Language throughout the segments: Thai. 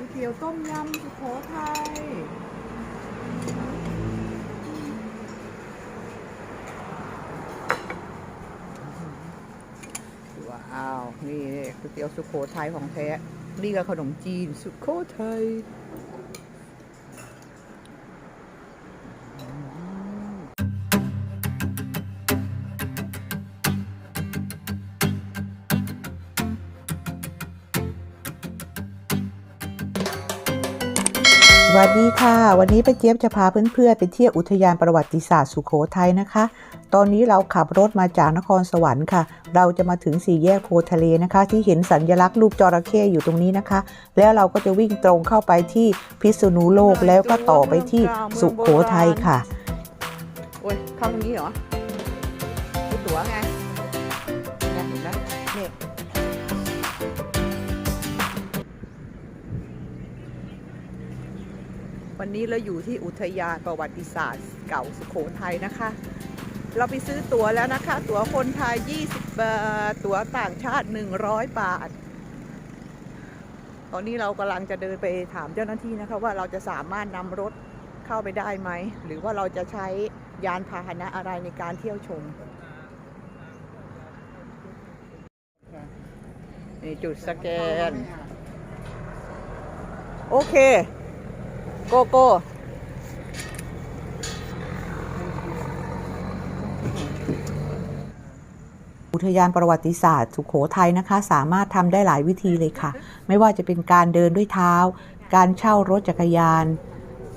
ก๋วยเตี๋ยวต้มยำสุโขทัยว้าว นี่ก๋วยเตี๋ยวสุโขทัยของแท้ นี่ก็ขนมจีนสุโขทัย วัสดีค่ะ วันนี้ป้าเจี๊ยบจะพาเพื่อนๆไปเที่ยวอุทยานประวัติศาสตร์สุโขทัยนะคะ ตอนนี้เราขับรถมาจากนครสวรรค์ค่ะ เราจะมาถึงสี่แยกโพทะเลนะคะ ที่เห็นสัญลักษณ์รูปจระเข้อยู่ตรงนี้นะคะ แล้วเราก็จะวิ่งตรงเข้าไปที่พิษณุโลกแล้วก็ต่อไปที่สุโขทัยค่ะโอ้ยเข้าตรงนี้เหรอตั๋วไง วันนี้เราอยู่ที่อุทยานประวัติศาสตร์เก่าสุโขทัยนะคะ เราไปซื้อตั๋วแล้วนะคะ ตั๋วคนไทย 20 บาท ตั๋วต่างชาติ 100 บาท ตอนนี้เรากำลังจะเดินไปถามเจ้าหน้าที่นะคะว่าเราจะสามารถนำรถเข้าไปได้ไหม หรือว่าเราจะใช้ยานพาหนะอะไรในการเที่ยวชมนี่จุดสแกน โอเค โกโก้อุทยานประวัติศาสตร์สุขโขทัยนะคะ สามารถทำได้หลายวิธีเลยค่ะ ไม่ว่าจะเป็นการเดินด้วยเท้า การเช่ารถจักรยาน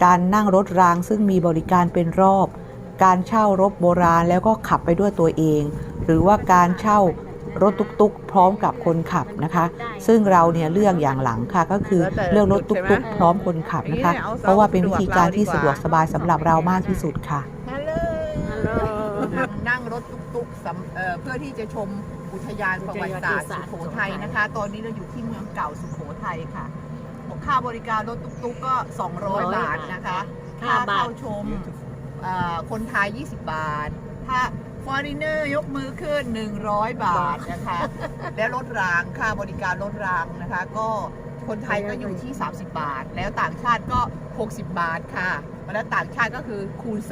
การนั่งรถรางซึ่งมีบริการเป็นรอบ การเช่ารถโบราณแล้วก็ขับไปด้วยตัวเอง หรือว่าการเช่า รถตุกๆ พร้อมกับคนขับนะคะ ซึ่งเราเนี่ยเลือกอย่างหลังค่ะก็คือเลือกรถตุกๆ พร้อมคนขับนะคะ เพราะว่าเป็นวิธีการที่สะดวกสบายสำหรับเรามากที่สุดค่ะฮัลโหลฮัลโหลนั่งรถตุ๊กๆสำเอ่อเพื่อที่จะชมอุทยานประวัติศาสตร์สุโขทัยนะคะ ตอนนี้เราอยู่ที่เมืองเก่าสุโขทัยค่ะค่าบริการรถตุ๊กๆก็ 200 บาทนะคะ ค่าเข้าชมเอ่อคนไทย 20 บาท ถ้า ฟอริเนอร์ยกมือขึ้น 100 บาทนะคะ และรถรางค่าบริการรถรางนะคะ ก็คนไทยก็อยู่ที่ 30 บาท แล้วต่างชาติก็ 60 บาทค่ะแล้วต่างชาติก็คือคูณ 2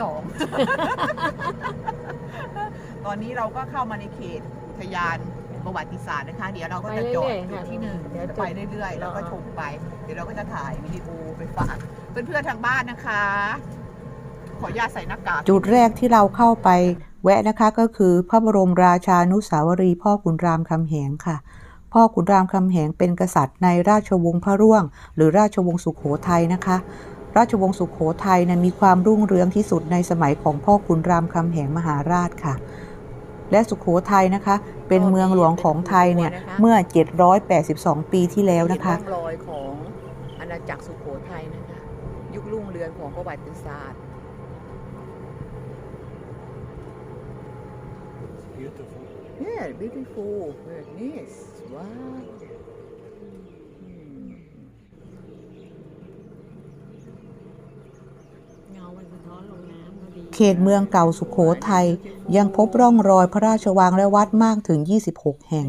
ตอนนี้เราก็เข้ามาในเขตอุทยานประวัติศาสตร์นะคะ เดี๋ยวเราก็จะจอดจุดที่หนึ่งเดี๋ยวไปเรื่อยๆ แล้วก็ชมไป เดี๋ยวเราก็จะถ่ายวิดีโอไปฝากเพื่อนๆทางบ้านนะคะ ขออนุญาตใส่หน้ากากจุดแรกที่เราเข้าไป แวะนะคะก็คือพระบรมราชานุสาวรีพ่อขุนรามคำแหงค่ะ พ่อขุนรามคำแหงเป็นกษัตริย์ในราชวงศ์พระร่วง หรือราชวงศ์สุขโขทัยนะคะ ราชวงศ์สุขโขทัยนะมีความรุ่งเรืองที่สุดในสมัยของพ่อขุนรามคำแหงมหาราชค่ะ และสุขโขทัยนะคะ เป็นเมืองหลวงของไทยเนี่ยเมื่อ 782 ปีที่แล้วนะคะเห็ร่องรอยของอาณาจักรสุโขทัยนะคะยุครุ่งเรืองของประวัติศาสตร์ Yeah, beautiful. Very nice. Wow. เงามันสะท้อนลงน้ำพอดีเขตเมืองเก่าสุขโขทัยยังพบร่องรอยพระราชวังและวัดมากถึง 26 แห่ง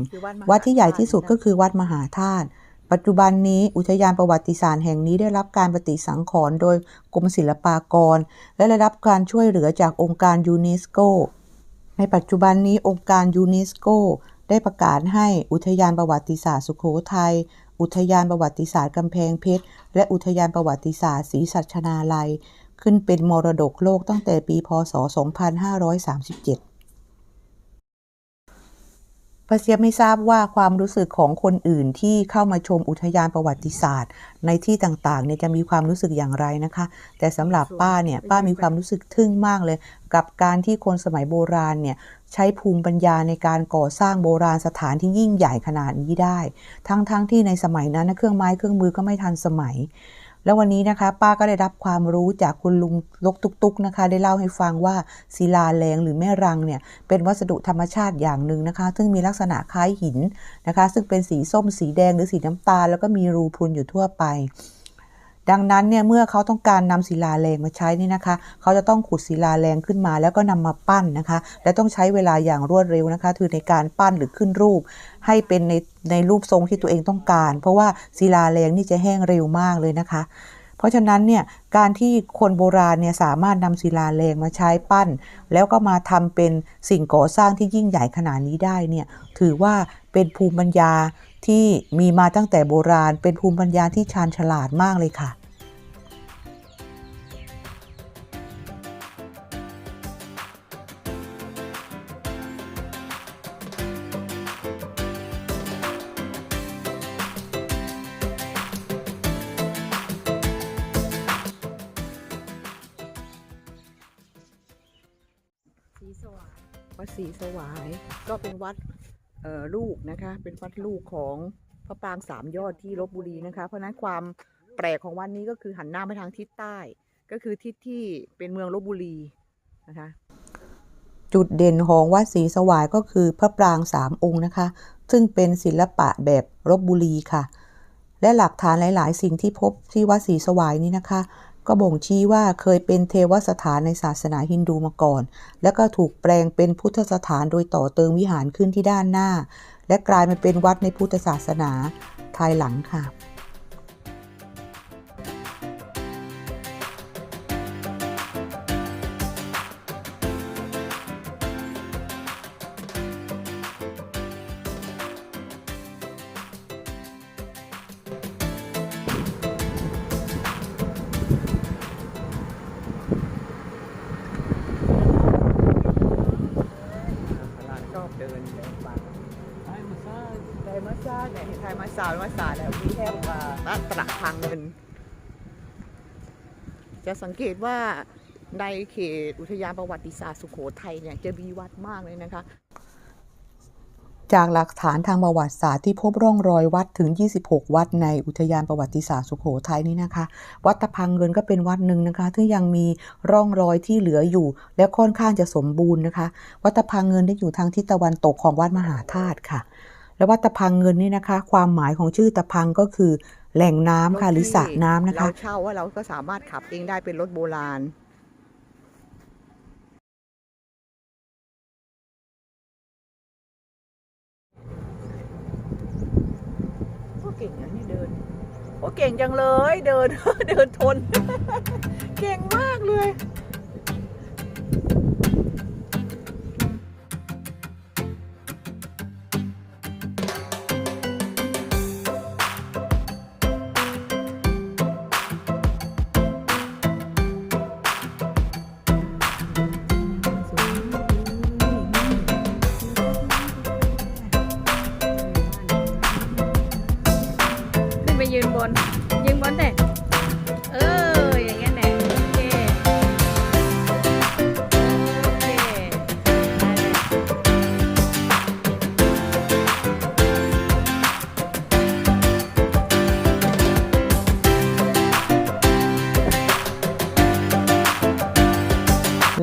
วัดที่ใหญ่ที่สุดก็คือวัดมหาธาตุปัจจุบันนี้อุทยานประวัติศาสตร์แห่งนี้ได้รับการปฏิสังขรณ์โดยกรมศิลปากร และได้รับการช่วยเหลือจากองค์การยูเนสโก ในปัจจุบันนี้องค์การยูเนสโกได้ประกาศให้อุทยานประวัติศาสตร์สุโขทัย อุทยานประวัติศาสตร์กำแพงเพชร และอุทยานประวัติศาสตร์ศรีสัชนาลัย ขึ้นเป็นมรดกโลกตั้งแต่ปี พศ 2537 ปาเซียไม่ทราบว่าความรู้สึกของคนอื่นที่เข้ามาชมอุทยานประวัติศาสตร์ ในที่ต่างๆเนี่ยจะมีความรู้สึกอย่างไรนะคะ แต่สำหรับป้าเนี่ยป้ามีความรู้สึกทึ่งมากเลย กับการที่คนสมัยโบราณเนี่ยใช้ภูมิปัญญาในการก่อสร้างโบราณสถานที่ยิ่งใหญ่ขนาดนี้ได้ ทั้งๆทที่ในสมัยนั้นเครื่องไม้เครื่องมือก็ไม่ทันสมัย แล้ววันนี้นะคะ ป้าก็ได้รับความรู้จากคุณลุงลกตุกๆนะคะ ได้เล่าให้ฟังว่าศิลาแรงหรือแม่รังเนี่ยเป็นวัสดุธรรมชาติอย่างหนึ่งนะคะ ซึ่งมีลักษณะคล้ายหินนะคะ ซึ่งเป็นสีส้มสีแดงหรือสีน้ำตาลแล้วก็มีรูพรุนอยู่ทั่วไป ดังนั้นเนี่ยเมื่อเขาต้องการนำศิลาแรงมาใช้นี่นะคะ เขาจะต้องขุดศิลาแรงขึ้นมา แล้วก็นำมาปั้นนะคะ และต้องใช้เวลาอย่างรวดเร็วนะคะคือในการปั้นหรือขึ้นรูป ให้เป็นในในรูปทรงที่ตัวเองต้องการ เพราะว่าศิลาแรงนี่จะแห้งเร็วมากเลยนะคะเพราะฉะนั้นเนี่ยการที่คนโบราณเนี่ยสามารถนำศิลาแรงมาใช้ปั้น แล้วก็มาทำเป็นสิ่งก่อสร้างที่ยิ่งใหญ่ขนาดนี้ได้เนี่ยถือว่าเป็นภูมิปัญญาที่มีมาตั้งแต่โบราณ เป็นภูมิปัญญาที่ชาญฉลาดมากเลยค่ะ วัดศรีสวาย ก็เป็นวัดลูกนะคะ เป็นวัดลูกของพระปรางสามยอดที่ลบบุรีนะคะ เพราะนั้นความแปลกของวัดนี้ก็คือหันหน้าไปทางทิศใต้ ก็คือทิศที่เป็นเมืองลบบุรีนะคะ จุดเด่นของวัดศรีสวายก็คือพระปรางสามองค์นะคะ ซึ่งเป็นศิลปะแบบรบบุรีค่ะ และหลักฐานหลาย ๆ สิ่งที่พบที่วัดศรีสวายนี้นะคะ ก็บ่งชี้ว่าเคยเป็นเทวสถานในศาสนาฮินดูมาก่อน แล้วก็ถูกแปลงเป็นพุทธสถานโดยต่อเติมวิหารขึ้นที่ด้านหน้า และกลายมาเป็นวัดในพุทธศาสนาภายหลังค่ะ เห็นไทยมาซามาซาแล้วมีแค่ว่าตัดตระพังเงินจะสังเกตว่าในเขตอุทยานประวัติศาสตร์สุโขทัยเนี่ยจะมีวัดมากเลยนะคะ จากหลักฐานทางประวัติศาสตร์ที่พบร่องรอยวัดถึง 26 วัดในอุทยานประวัติศาสตร์สุโขทัยนี่นะคะ วัดตะพังเงินก็เป็นวัดหนึ่งนะคะที่ยังมีร่องรอยที่เหลืออยู่ และค่อนข้างจะสมบูรณ์นะคะ วัดตะพังเงินได้อยู่ทางทิศตะวันตกของวัดมหาธาตุค่ะ และวัดตะพังเงินนี่นะคะ ความหมายของชื่อตะพังก็คือแหล่งน้ำค่ะหรือสระน้ำนะคะเราเช่าว่าเราก็สามารถขับเองได้เป็นรถโบราณโอ้เก่งนะนี่เดิน โอ้เก่งจังเลย เดินเดินทน เก่งมากเลย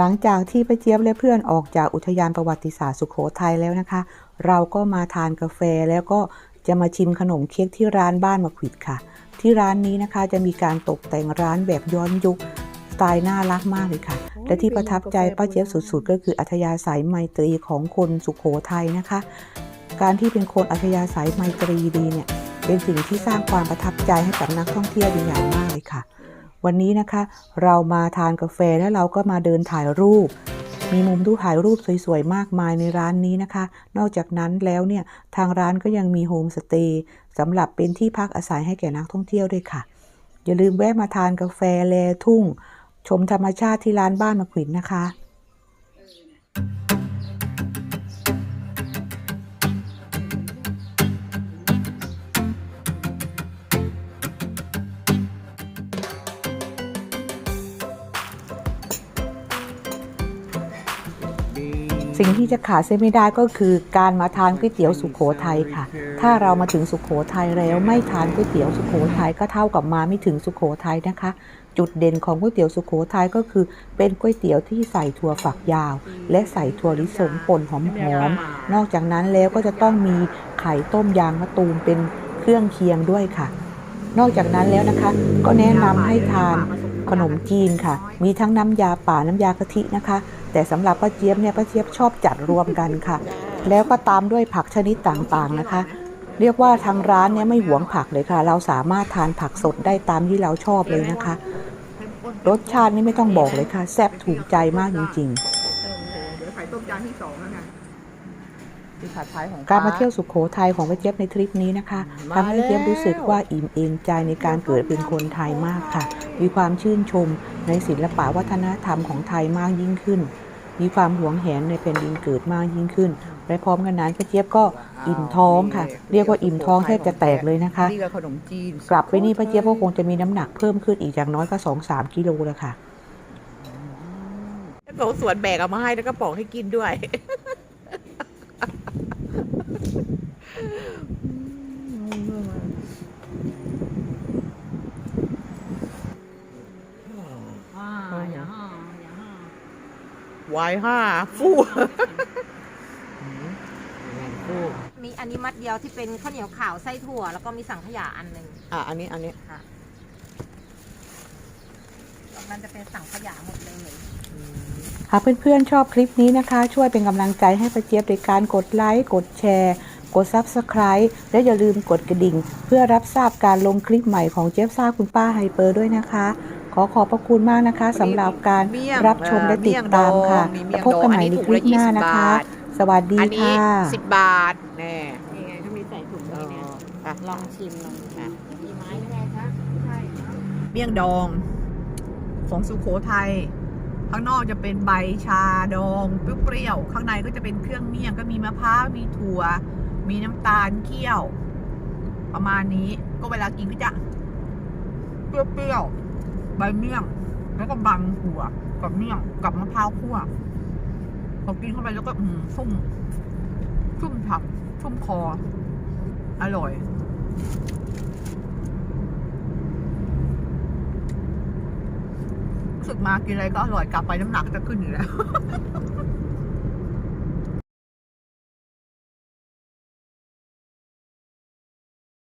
ลังจากที่ป้าเจี๊ยบและเพื่อนออกจากอุทยานประวัติศาสตร์สุโขทัยแล้วนะคะ เราก็มาทานกาแฟแล้วก็จะมาชิมขนมเค้กที่ร้านบ้านมะขวิดค่ะ ที่ร้านนี้นะคะจะมีการตกแต่งร้านแบบย้อนยุคสไตล์น่ารักมากเลยค่ะ และที่ประทับใจป้าเจี๊ยบสุดๆ ก็คืออัธยาศัยไมตรีของคนสุโขทัยนะคะ การที่เป็นคนอัธยาศัยไมตรีดีเนี่ยเป็นสิ่งที่สร้างความประทับใจให้กับนักท่องเที่ยวเป็นอย่างมากเลยค่ะ วันนี้นะคะ เรามาทานกาแฟแล้วเราก็มาเดินถ่ายรูป มีมุมดูถ่ายรูปสวยๆ มากมายในร้านนี้นะคะ นอกจากนั้นแล้วเนี่ยทางร้านก็ยังมีโฮมสเตย์สำหรับเป็นที่พักอาศัยให้แก่นักท่องเที่ยวด้วยค่ะ อย่าลืมแวะมาทานกาแฟแลทุ่ง ชมธรรมชาติที่ร้านบ้านมะขวินนะคะ สิ่งที่จะขาดเส้นไม่ได้ก็คือการมาทานก๋วยเตี๋ยวสุโขทัยค่ะ ถ้าเรามาถึงสุโขทัยแล้วไม่ทานก๋วยเตี๋ยวสุโขทัยก็เท่ากับมาไม่ถึงสุโขทัยนะคะ จุดเด่นของก๋วยเตี๋ยวสุโขทัยก็คือ เป็นก๋วยเตี๋ยวที่ใส่ถั่วฝักยาว และใส่ถั่วลิสงป่นหอมๆนอกจากนั้นแล้วก็จะต้องมีไข่ต้มยางมะตูมเป็นเครื่องเคียงด้วยค่ะ นอกจากนั้นแล้วนะคะ ก็แนะนำให้ทาน ขนมจีนค่ะ มีทั้งน้ำยาป่าน้ำยากะทินะคะ แต่สำหรับป้าเจี๊ยบเนี่ยป้าเจี๊ยบชอบจัดรวมกันค่ะ แล้วก็ตามด้วยผักชนิดต่างๆนะคะ เรียกว่าทางร้านเนี่ยไม่หวงผักเลยค่ะ เราสามารถทานผักสดได้ตามที่เราชอบเลยนะคะ รสชาตินี่ไม่ต้องบอกเลยค่ะ แซ่บถูกใจมากจริงเดี๋ยวไข่ต้มจานที่สองแล้วกัน ที่ผัดไทยของๆการมาเที่ยวสุขโขทัยของป้าเจี๊ยบในทริปนี้นะคะทำให้ป้าเจี๊ยบรู้สึกว่าอิ่มเอมใจในการเกิดเป็นคนไทยมากค่ะ มีความชื่นชมในศิลปะวัฒนธรรมของไทยมากยิ่งขึ้น มีความหวงแหนในแผ่นดินเกิดมากยิ่งขึ้นและพร้อมกันนั้นป้าเจี๊ยบก็อิ่มท้องค่ะ เรียกว่าอิ่มท้องแทบจะแตกเลยนะคะนี่ก็ขนมจีนกลับไปนี่ป้าเจี๊ยบก็คงจะมีน้ำหนักเพิ่มขึ้นอีกอย่างน้อยก็สองสามกิโลแล้วค่ะแล้วก็สวนแบกเอามาให้แล้วก็ปอกให้กินด้วย วายห้าฟู่มีอันนี้มัดเดียวที่เป็นข้าวเหนียวขาวไส้ถั่ว แล้วก็มีสังขยาอันหนึ่งอะอันนี้อันนี้ค่ะมันจะเป็นสังขยาหมดเลยหากเพื่อนๆชอบคลิปนี้นะคะ ช่วยเป็นกำลังใจให้ป้าเจี๊ยบโดยการกดไลค์ กดแชร์ กด Subscribe และอย่าลืมกดกระดิ่ง เพื่อรับทราบการลงคลิปใหม่ของเจี๊ยบซ่าคุณป้าไฮเปอร์ด้วยนะคะข อขอบพระคุณมากนะคะสำหรับการเมี่ยงรับชมและติดตามค่ะเมี่ยงดองมีเมี่ยงแล้วพบกันใหม่ในคลิปหน้าดองอันนี้ถุงละ20นะคะบาทสวัสดีอันนี้ค่ะสิบบาทแน่นี่ไงเขามีใส่ถุงเอนี่อเนี่ยอะลองชิมลองอะมีไม้ไหมไงคะใช่เมี่ยงดอง ของสุโขทัยข้างนอกจะเป็นใบชาดองเปรี้ยวๆข้างในก็จะเป็นเครื่องเมี่ยงก็มีมะพร้าวมีถั่ว มีน้ำตาลเคี่ยว ประมาณนี้ก็เวลากินก็จะเปรี้ยวๆ ใบเมี่ยง แล้วก็บังหัวกับเมี่ยงกับมะพร้าวคั่วพอกินเข้าไปแล้วก็อืมชุ่มชุ่มฉ่ำชุ่มคอ อร่อย สึกมากินอะไรก็อร่อยกลับไปน้ำหนักจะขึ้นอยู่แล้ว